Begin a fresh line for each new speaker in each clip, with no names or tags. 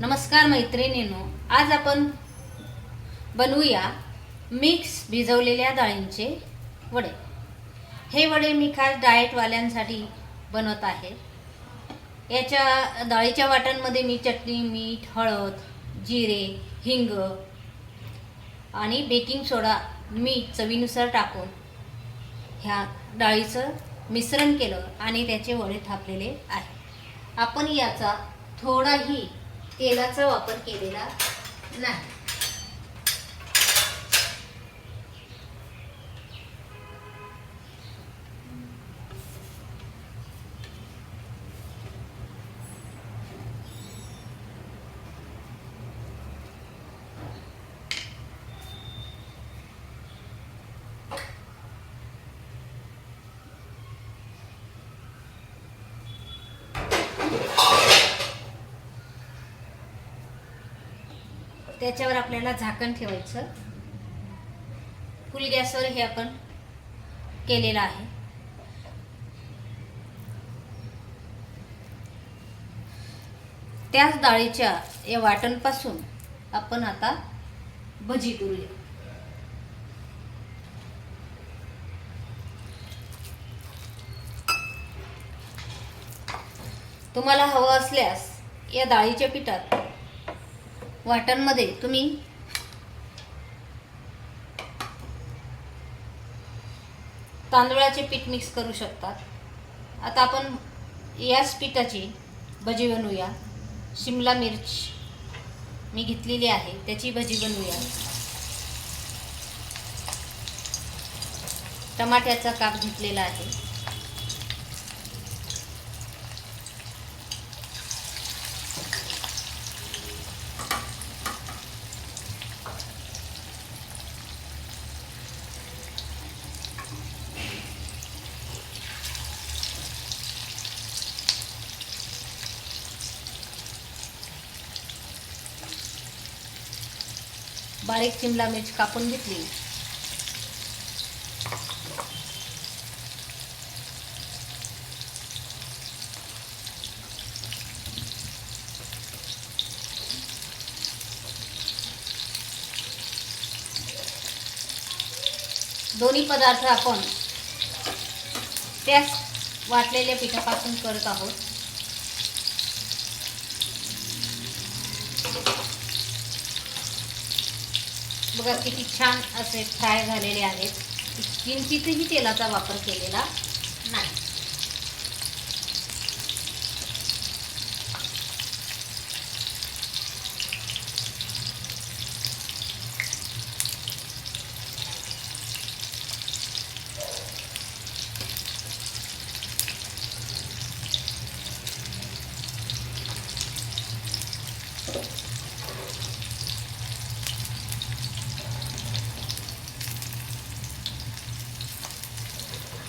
नमस्कार मैत्रिणींनो आज आपण बनवूया मिक्स भिजवलेल्या डाळींचे वडे. हे वडे मी खास डाएटवाल्यांसाठी बनवत आहे. याच्या डाळीच्या वाटांमध्ये मी चटणी मीठ हळद जिरे हिंग आणि बेकिंग सोडा मीठ चवीनुसार टाकून ह्या डाळीचं मिश्रण केलं आणि त्याचे वडे थापलेले आहे. आपण याचा थोडाही तेलाचा वापर केलेला नाही. त्याच्यावर आपल्याला झाकण ठेवायचं. फुल गॅसवर हे आपण केलेलं आहे. त्याच डाळीच्या या वाटणपासून आपण आता भजी करूया. तुम्हाला हवं असल्यास या डाळीच्या पिठात वाटणमध्ये तुम्ही तांदूळाचे पीठ मिक्स करू शकतात. आता आपण याच पिठाची भजी बनवूया. शिमला मिर्च मी घेतलेली आहे त्याची भजी बनवूया. टमाट्याचा काप घेतलेला आहे. बारीक शिमला मिर्च कापून घेतली. दोन्ही पदार्थ आपण त्याच वाटलेल्या पिठापासून करत आहोत. बघा किती छान असे फ्राय झालेले आहेत. किंचितही तेलाचा वापर केलेला नाही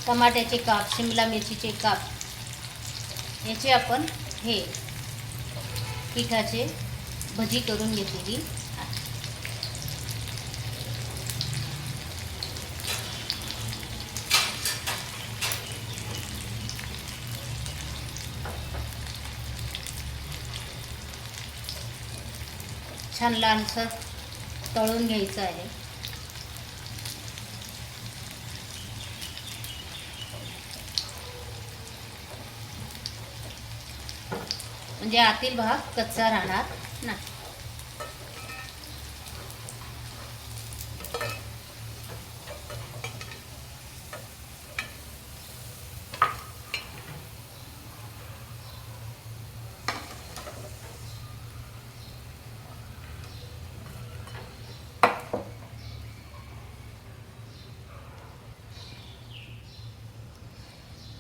टमाट्याचे काप शिमला मिरचीचे काप याचे आपण हे पिठाचे भजी करून घेतलेली आहे. छान लहानसर तळून घ्यायचं आहे म्हणजे आतील भाग कच्चा राहणार नाही.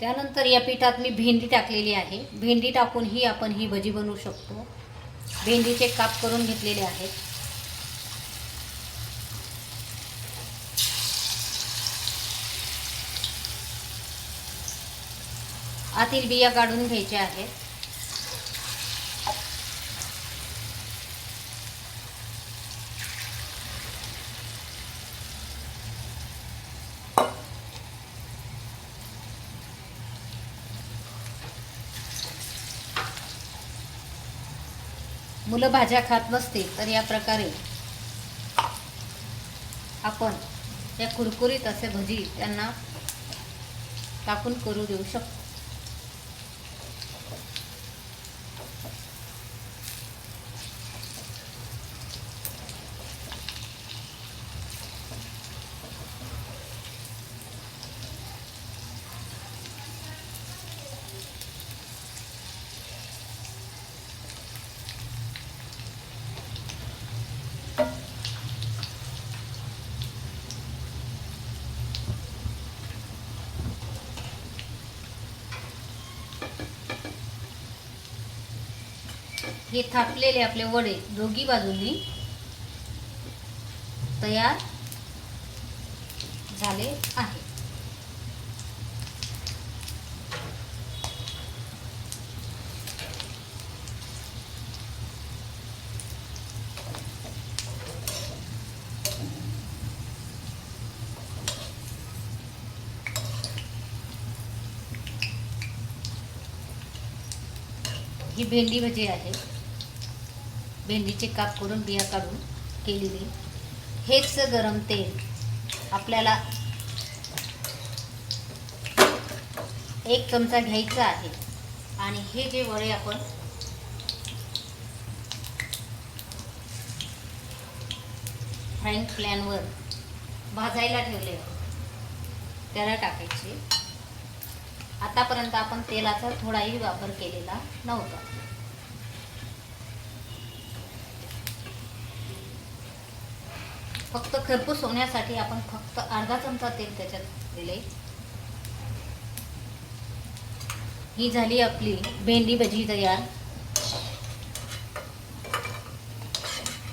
त्यानंतर या पिठात मी भेंडी टाकलेली आहे. भेंडी टाकून ही आपण ही भजी बनवू शकतो. भेंडीचे काप करून घेतलेले आहेत. आतील बिया काढून घ्यायच्या आहेत. मुलं भाज्या खात नसतील तर या प्रकारे आपण या कुरकुरीत असे भजी त्यांना टाकून करू देऊ शकतो. हे थापलेले आपले वडे दोघी बाजूंनी तयार झाले आहे. ही भेंडी भजी आहे. भेंडीचे काप करून बिया काढून केलेली. हेच गरम तेल आपल्याला एक चमचा घ्यायचा आहे. आणि हे जे वडे आपण फ्राईंग प्लॅनवर भाजायला ठेवले त्याला टाकायचे. आतापर्यंत आपण तेलाचा थोडाही वापर केलेला नव्हता. फक्त खरपूस होण्यासाठी आपण फक्त अर्धा चमचा तेल त्याच्यात दिले ही झाली आपली भेंडी भजी तयार.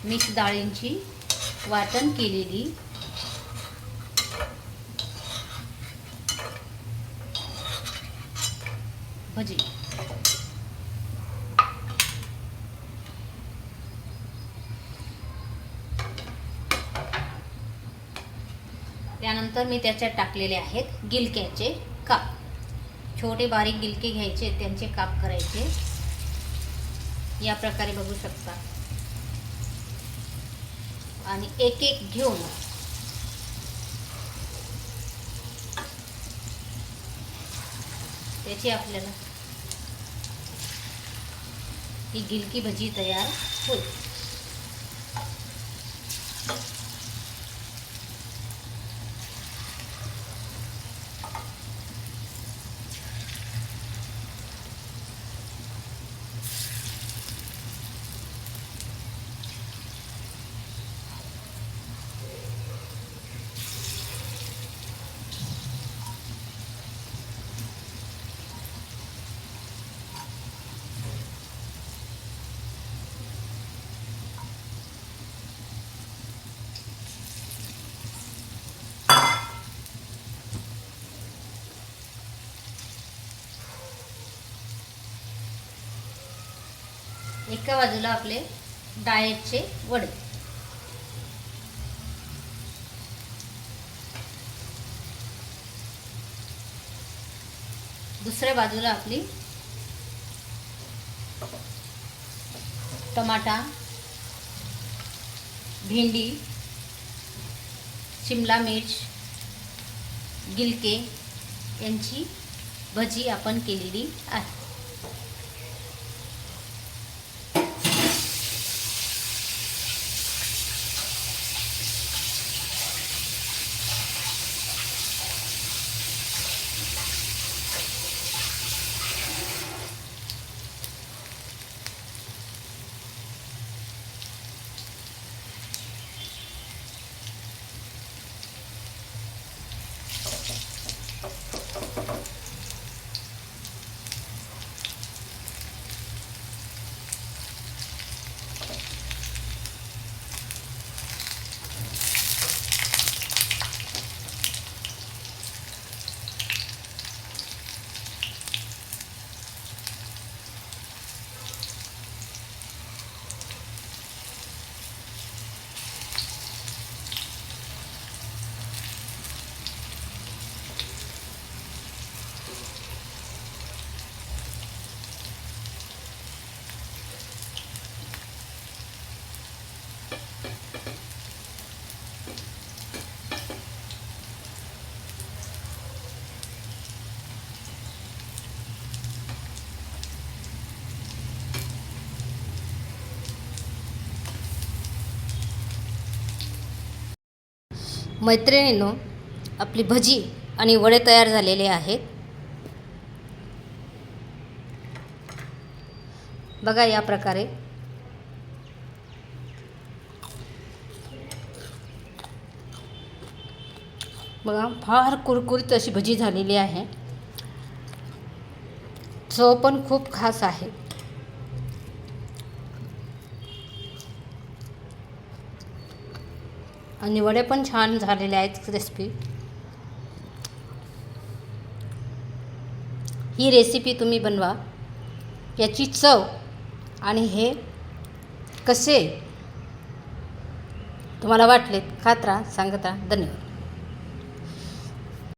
मिक्स डाळींची वाटण केलेली. भजी. त्यानंतर मी त्याच्यात टाकलेले आहेत गिलक्याचे काप. छोटे बारीक गिलके घ्यायचे त्यांचे काप करायचे. या प्रकारे बघू शकता. आणि एक एक घेऊन त्याची आपल्याला ही गिलकी भजी तयार होईल. एका बाजूला आपले डाळेचे वडे. दुसऱ्या बाजूला आपली टमाटा भेंडी शिमला मिर्च गिलके यांची भजी आपण केलेली आहे. मैत्रिणींनो आपली भजी आणि वडे तयार झालेले आहेत. बघा या प्रकारे. बघा फार कुरकुरीत अशी भजी झालेली आहे. चव पण खूप खास आहे. आणि वडे पण छान झालेले आहेत क्रिस्पी ही रेसिपी तुम्ही बनवा. याची चव आणि हे कसे? तुम्हाला वाटलेत? खात राहा सांगत राहा. धन्यवाद.